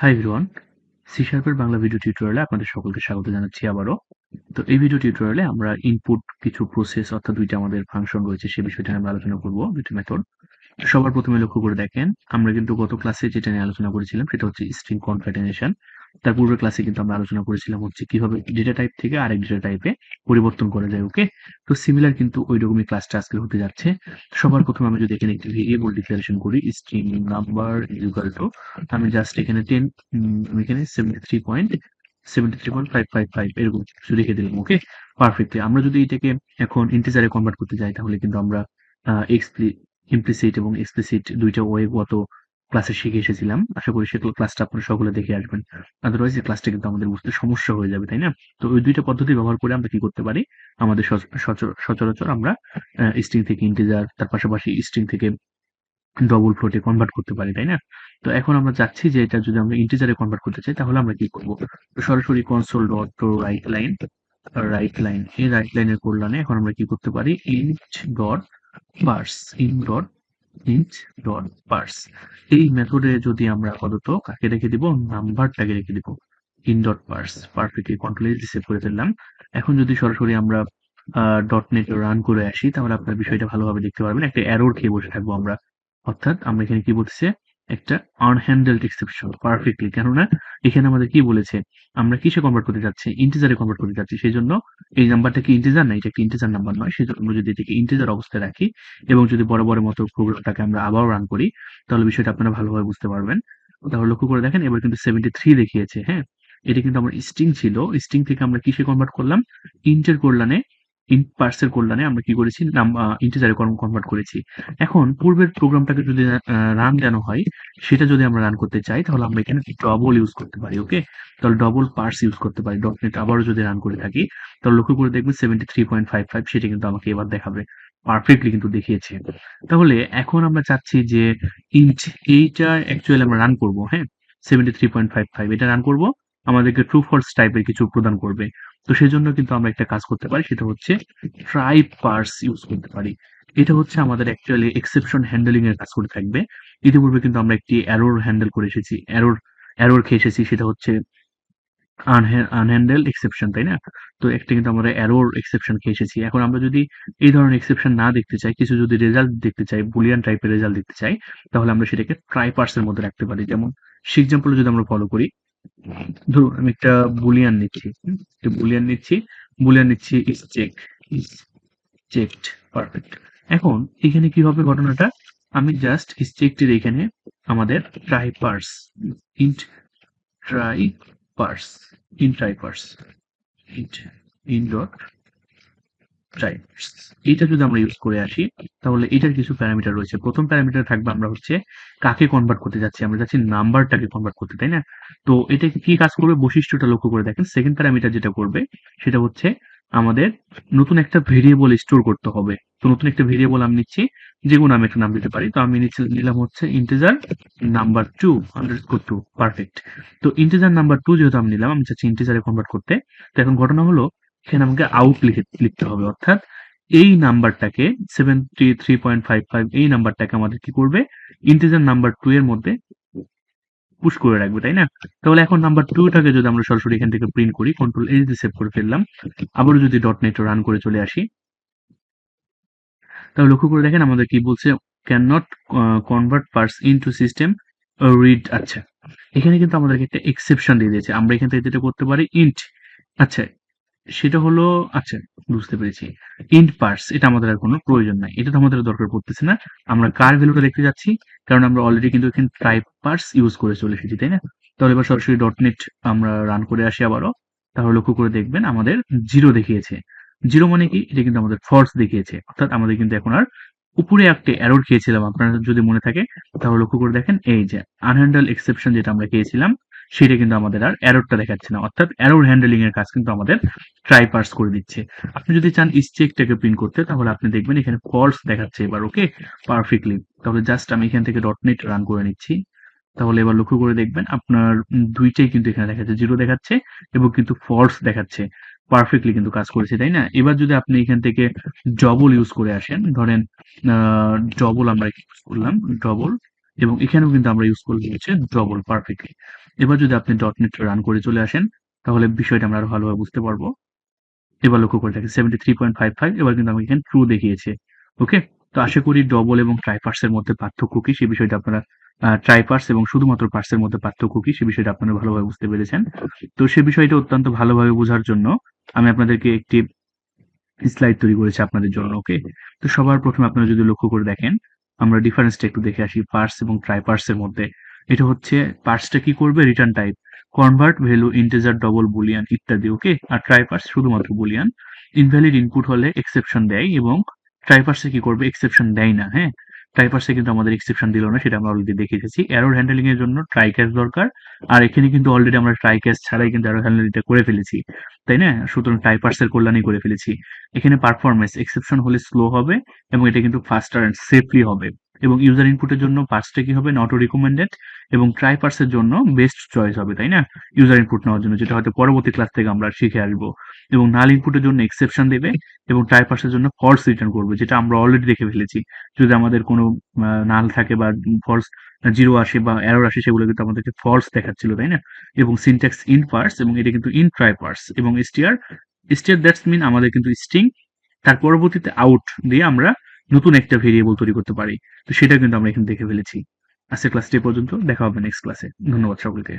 High ভিরোয়ান C শার্পের Bangla video টিউটোরিয়ালে আপনাদের সকলকে স্বাগত জানাচ্ছি আবারও। তো এই ভিডিও টিউটোরিয়ালে আমরা ইনপুট কিছু প্রসেস অর্থাৎ দুইটা আমাদের ফাংশন রয়েছে, সে বিষয়টা আমরা আলোচনা করব, দুইটা মেথড সবার প্রথমে লক্ষ্য করে দেখেন, আমরা কিন্তু গত ক্লাসে যেটা নিয়ে আলোচনা করেছিলাম, সেটা হচ্ছে স্ট্রিং কনফ্যাটেনেশন তার পূর্বের ক্লাসে কিন্তু আমরা আলোচনা করেছিলাম হচ্ছে কীভাবে ডেটা টাইপ থেকে আরেক ডেটা টাইপে পরিবর্তন করা যায় ওকে তো সিমিলার কিন্তু ওই রকমই ক্লাসটা আজকে হতে যাচ্ছে। সবার প্রথমে আমি যদি এখানে একটি ভেরিয়েবল ডিক্লারেশন করি স্ট্রিং নাম্বার ইকুয়াল টু আমি জাস্ট এখানে টেন আমি এখানে seventy three point seventy three point five five five এরকম কিছু রেখে দিলাম ওকে পারফেক্টলি আমরা যদি এটাকে এখন ইন্টিজারে কনভার্ট করতে যাই, তাহলে কিন্তু আমরা এক্সপ্লি ইমপ্লিসিট এবং এক্সপ্লিসিট দুইটা ওয়ে গত ক্লাসে শিখে এসেছিলাম। আশা করি সেগুলো ক্লাসটা আপনারা সকলে দেখে আসবেন। আদারওয়াইজ এই ক্লাসটা কিন্তু আমাদের বুঝতে সমস্যা হয়ে যাবে, তাই না? তো ওই দুইটা পদ্ধতি ব্যবহার করে আমরা কি করতে পারি? আমাদের সচরাচর আমরা স্ট্রিং থেকে ইন্টিজার তার পাশাপাশি স্ট্রিং থেকে ডবল ফ্লোটে কনভার্ট করতে পারি, তাই না? তো এখন আমরা চাচ্ছি যে এটা যদি আমরা ইন্টিজারে কনভার্ট করতে চাই, তাহলে আমরা কি করব? সরাসরি console dot write line write line এই রাইট লাইনের কল্যাণে এখন আমরা কি করতে পারি? Int dot parse in dot int dot parse এই মেথডে যদি আমরা আপাতত কাকে রেখে দিব? নাম্বারটাকে রেখে দিব। ইন ডট পার্স পারফেক্টলি কন্ট্রোলে রিসেভ করে ফেললাম। এখন যদি সরাসরি আমরা ডট নেট রান করে আসি, তাহলে আপনার বিষয়টা ভালোভাবে দেখতে পারবেন। একটা অ্যারোর খেয়ে বসে থাকব আমরা। অর্থাৎ আমরা এখানে কি বলতেছে? একটা আনহ্যান্ডেলড এক্সেপশন পারফেক্টলি কেননা এখানে আমাদের কি বলেছে? আমরা কিসে কনভার্ট করতে যাচ্ছি? ইন্টিজারে কনভার্ট করতে যাচ্ছি। সেই জন্য এই নাম্বারটা কি ইন্টিজার না? এটা একটা ইন্টিজার নাম্বার নয়। সেই জন্য যদি এটাকে ইন্টিজার অবস্থায় রাখি এবং যদি বড় বড় মতো প্রোগ্রামটাকে আমরা আবার রান করি, তাহলে বিষয়টা আপনারা ভালোভাবে বুঝতে পারবেন। তাহলে লক্ষ্য করে দেখেন, এবার কিন্তু সেভেন্টি থ্রি দেখিয়েছে হ্যাঁ? এটা কিন্তু আমার স্ট্রিং ছিল। স্ট্রিং থেকে আমরা কিসে কনভার্ট করলাম? ইন্টের ইন পার্সের কল্যাণে আমরা কি করেছি? নাম ইন্টিজারে কনভার্ট করেছি। এখন পূর্বের প্রোগ্রামটাকে যদি রান যেন হয়, সেটা যদি আমরা রান করতে চাই, তাহলে আমরা এখানে ডবল ইউজ করতে পারি ওকে তাহলে ডবল পার্স ইউজ করতে পারি। ডট নেট আবারও যদি রান করে থাকি, তাহলে লক্ষ্য করে দেখবেন seventy three point five five সেটা কিন্তু আমাকে এবার দেখাবে। পারফেক্টলি কিন্তু দেখিয়েছে। তাহলে এখন আমরা চাচ্ছি যে ইন্ট এইটা অ্যাকচুয়ালি আমরা রান করব হ্যাঁ? Seventy three point five five এটা রান করব। আমাদেরকে ট্রু ফলস টাইপের কিছু প্রদান করবে। তো সেই জন্য কিন্তু আমরা একটা কাজ করতে পারি, সেটা হচ্ছে ট্রাই পার্স ইউজ করতে পারি। এটা হচ্ছে আমাদের অ্যাকচুয়ালি এক্সেপশন হ্যান্ডেলিং এর কাজ করে থাকবে। ইতিপূর্বে কিন্তু আমরা একটি অ্যারোর হ্যান্ডেল করে এসেছি অ্যারোর অ্যারোর খেয়ে এসেছি, সেটা হচ্ছে আনহ্যান্ডেল এক্সেপশন তাই না? তো একটা কিন্তু আমরা অ্যারোর এক্সেপশন খেয়ে এসেছি। এখন আমরা যদি এই ধরনের এক্সেপশন না দেখতে চাই, কিছু যদি রেজাল্ট দেখতে চাই বুলিয়ান টাইপের রেজাল্ট দেখতে চাই, তাহলে আমরা সেটাকে ট্রাই পার্সের মধ্যে রাখতে পারি। যেমন সে এক্সাম্পল যদি আমরা ফলো করি ধরুন, আমি একটা বুলিয়ান নিচ্ছি একটা বুলিয়ান নিচ্ছি বুলিয়ান নিচ্ছি is check is checked perfect এখন এখানে কি হবে ঘটনাটা? আমি জাস্ট ইজ চেকটির এখানে আমাদের try parse int try parse in try parse int in dot try parse এটা যদি আমরা ইউজ করে আসি, তাহলে এটার কিছু প্যারামিটার রয়েছে। প্রথম প্যারামিটার থাকবে আমরা হচ্ছে কাকে কনভার্ট করতে যাচ্ছি। আমরা যাচ্ছি নাম্বারটাকে কনভার্ট করতে, তাই না? তো এটা কি কাজ করবে? বৈশিষ্ট্যটা লক্ষ্য করে দেখেন। সেকেন্ড প্যারামিটার যেটা করবে, সেটা হচ্ছে আমাদের নতুন একটা ভেরিয়েবল স্টোর করতে হবে। তো নতুন একটা ভেরিয়েবল আমি নিচ্ছি, যে কোনো আমি একটা নাম দিতে পারি। তো আমি নিচ্ছি নিলাম হচ্ছে integer number two underscore two perfect তো ইন্টিজার নাম্বার টু যেহেতু আমি নিলাম, আমি চাচ্ছি ইন্টেজারে কনভার্ট করতে। তো এখন ঘটনা হলো এখানে আমাকে আউট লিখে, লিখতে হবে, অর্থাৎ এই নাম্বারটাকে seventy three point five five এই নাম্বারটাকে আমাদের কি করবে? ইন্টিজার নাম্বার টু এর মধ্যে পুশ করে রাখবে, তাই না? তাহলে এখন নাম্বার টুটাকে যদি আমরা সরাসরি এখান থেকে প্রিন্ট করি কন্ট্রোল এইচ দিয়ে সেভ করে ফেললাম, আবারও যদি ডট নেট রান করে চলে আসি, তাহলে লক্ষ্য করে দেখেন আমাদের কি বলছে can not convert parse into system read আচ্ছা। এখানে কিন্তু আমাদেরকে একটা এক্সেপশন দিয়ে দিয়েছে, আমরা এখান থেকে যেটা করতে পারি ইন্ট আচ্ছা সেটা হলো আচ্ছা বুঝতে পেরেছি। ইন্ট পার্স এটা আমাদের আর কোনো প্রয়োজন নাই। এটা তো আমাদের দরকার পড়তেছে না। আমরা কার ভ্যালুটা দেখতে যাচ্ছি? কারণ আমরা অলরেডি কিন্তু এখানে টাইপ পার্স ইউজ করে চলে এসেছি, তাই না? তাহলে এবার সরাসরি ডট নেট আমরা রান করে আসি আবারও। তাহলে লক্ষ্য করে দেখবেন আমাদের জিরো দেখিয়েছে। জিরো মানে কি? এটা কিন্তু আমাদের ফলস দেখিয়েছে। অর্থাৎ আমাদের কিন্তু এখন আর উপরে একটা অ্যারোর খেয়েছিলাম। আপনারা যদি মনে থাকে, তাহলে লক্ষ্য করে দেখেন, এই যে আনহ্যান্ডেল এক্সেপশন যেটা আমরা খেয়েছিলাম সেটা কিন্তু আমাদের আর অ্যারোরটা দেখাচ্ছে না। অর্থাৎ অ্যারোর হ্যান্ডেলিং এর কাজ কিন্তু আমাদের ট্রাই পার্স করে দিচ্ছে। আপনি যদি চান চেকটাকে প্রিন্ট করতে, তাহলে আপনি দেখবেন এখানে ফলস দেখাচ্ছে এবার ওকে পারফেক্টলি তাহলে জাস্ট আমি এখান থেকে. ডট নেট রান করে নিচ্ছি। তাহলে এবার লক্ষ্য করে দেখবেন আপনার দুইটাই কিন্তু এখানে দেখাচ্ছে জিরো দেখাচ্ছে এবং কিন্তু ফলস দেখাচ্ছে। পারফেক্টলি কিন্তু কাজ করেছে, তাই না? এবার যদি আপনি এখান থেকে ডবল ইউজ করে আসেন, ধরেন ডবল আমরা ইউজ করলাম ডবল এবং এখানেও কিন্তু আমরা ইউজ করব হচ্ছে ডবল পারফেক্টলি এবার যদি আপনি. ডট নেট রান করে চলে আসেন, তাহলে বিষয়টা আমরা আরও ভালোভাবে বুঝতে পারব। এবার লক্ষ্য করে দেখেন seventy three point five five এবার কিন্তু আমাকে এখানে ট্রু দেখিয়েছে। ওকে তো আশা করি ডবল এবং ট্রাইপার্সের মধ্যে পার্থক্য কি সেই বিষয়টা আপনারা ট্রাইপার্স এবং শুধুমাত্র পার্সের মধ্যে পার্থক্য কি সেই বিষয়টা আপনারা ভালোভাবে বুঝতে পেরেছেন। তো সে বিষয়টা অত্যন্ত ভালোভাবে বোঝার জন্য আমি আপনাদেরকে একটি স্লাইড তৈরি করেছি আপনাদের জন্য ওকে তো সবার প্রথমে আপনারা যদি লক্ষ্য করে দেখেন আমরা ডিফারেন্সটা একটু দেখে আসি পার্স এবং ট্রাই ট্রাইপার্সের মধ্যে। এটা হচ্ছে পার্সটা কি করবে? Return type convert value integer double Boolean ইত্যাদি ওকে আর ট্রাই পার্স শুধুমাত্র বুলিয়ান ইনভ্যালিড ইনপুট হলে এক্সেপশন দেয় এবং ট্রাই পার্সে কি করবে? এক্সেপশন দেয় না হ্যাঁ? ট্রাইপার্সে কিন্তু আমাদের এক্সেপশন দিল না, সেটা আমরা অলরেডি দেখে গেছি এরর হ্যান্ডেলিং এর জন্য ট্রাই ক্যাশ দরকার, আর এখানে কিন্তু অলরেডি আমরা ট্রাই ক্যাশ ছাড়াই কিন্তু এরর হ্যান্ডেলিংটা করে ফেলেছি, তাই না? সুতরাং ট্রাইপার্স এর কল্যাণই করে ফেলেছি। এখানে পারফরমেন্স এক্সেপশন হলে স্লো হবে, এবং এটা কিন্তু ফাস্টার অ্যান্ড সেফলি হবে। এবং ইউজার ইনপুটের জন্য পার্সটা কি হবে? নট রিকমেন্ডেড এবং ট্রাই পার্সের জন্য বেস্ট চয়েস হবে, তাই না? ইউজার ইনপুট নেওয়ার জন্য, যেটা হয়তো পরবর্তী ক্লাস থেকে আমরা শিখে আসব। এবং নাল ইনপুটের জন্য এক্সেপশন দেবে এবং ট্রাই পার্সের জন্য ফলস রিটার্ন করবে, যেটা আমরা অলরেডি দেখে ফেলেছি। যদি আমাদের কোনো নাল থাকে বা ফলস জিরো আসে বা এরর আসে, সেগুলো কিন্তু আমাদেরকে ফলস দেখাচ্ছিল, তাই না? এবং সিনট্যাক্স ইন পার্স এবং এটা কিন্তু ইন ট্রাই পার্স এবং স্টিয়ার এসটিআর দ্যাটস মিন আমাদের কিন্তু স্ট্রিং তার পরবর্তীতে আউট দিয়ে আমরা নতুন একটা ভেরিয়েবল তৈরি করতে পারি। তো সেটা কিন্তু আমরা এখানে দেখে ফেলেছি। আজকের ক্লাসটি পর্যন্ত, দেখা হবে নেক্সট ক্লাসে ধন্যবাদ সকলকে।